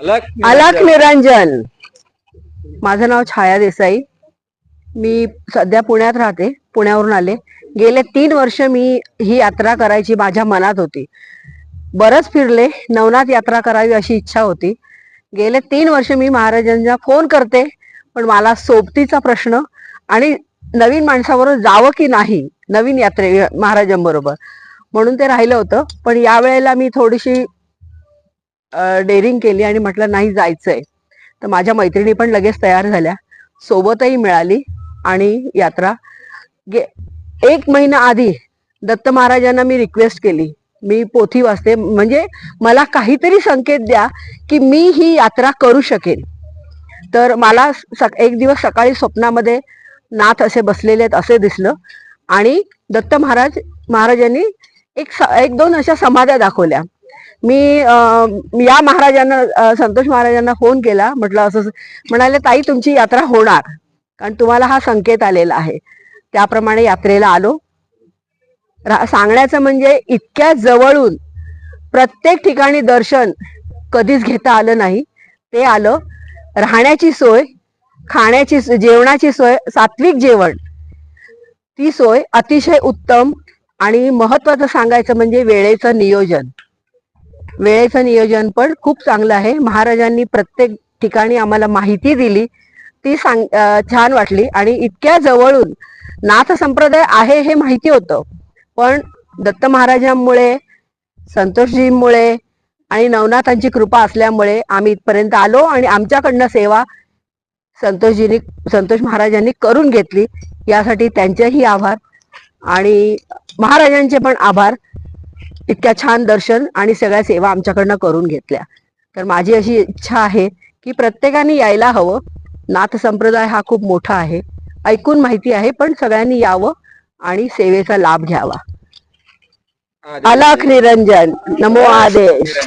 अलख निरंजन. माझं नाव छाया देसाई. मी सध्या पुण्यात राहते पुण्यावरून आले. गेले तीन वर्ष मी ही यात्रा करायची माझ्या मनात होती. बरंच फिरले नवनाथ यात्रा करावी अशी इच्छा होती. गेले तीन वर्ष मी महाराजांना फोन करते पण मला सोबतीचा प्रश्न आणि नवीन माणसाबरोबर जावं की नाही नवीन यात्रे महाराजांबरोबर. म्हणून ते राहिलं होतं. पण यावेळेला मी थोडीशी डेअरिंग केली आणि म्हटलं नाही जायचंय. तर माझ्या मैत्रिणी पण लगेच तयार झाल्या. सोबतही मिळाली आणि यात्रा. गे एक महिना आधी दत्त महाराजांना मी रिक्वेस्ट केली. मी पोथी वाचते. म्हणजे मला काहीतरी संकेत द्या की मी ही यात्रा करू शकेन. तर मला स- एक दिवस सकाळी स्वप्नामध्ये नाथ असे बसलेले आहेत असे दिसलं. आणि दत्त महाराज महाराजांनी एक स- एक दोन अशा समाध्या दाखवल्या. मी अं, या महाराजांना संतोष महाराजांना फोन केला. म्हटलं असं म्हणाले ताई तुमची यात्रा होणार. कारण तुम्हाला हा संकेत आलेला आहे. त्याप्रमाणे यात्रेला आलो. सांगण्याचं म्हणजे इतक्या जवळून प्रत्येक ठिकाणी दर्शन कधीच घेता आलं नाही. ते आलं. राहण्याची सोय खाण्याची जेवणाची सोय सात्विक जेवण. ती सोय अतिशय उत्तम आणि महत्वाचं सांगायचं म्हणजे वेळेचं नियोजन. वेळेचं नियोजन पण खूप चांगलं आहे. महाराजांनी प्रत्येक ठिकाणी आम्हाला माहिती दिली. ती सांग छान वाटली. आणि इतक्या जवळून नाथ संप्रदाय आहे हे माहिती होतं. पण दत्त महाराजांमुळे संतोषजींमुळे आणि नवनाथांची कृपा असल्यामुळे आम्ही इथपर्यंत आलो आणि आमच्याकडनं सेवा संतोषजींनी संतोष महाराजांनी करून घेतली. यासाठी त्यांचेही आभार. आणि महाराजांचे पण आभार. इतक्या छान दर्शन आणि सगळ्या सेवा आमच्याकडनं करून घेतल्या. तर माझी अशी इच्छा आहे की प्रत्येकाने यायला हवं. नाथ संप्रदाय हा खूप मोठा आहे. ऐकून माहिती आहे पण सगळ्यांनी यावं आणि सेवेचा लाभ घ्यावा. अलख निरंजन. नमो आदेश.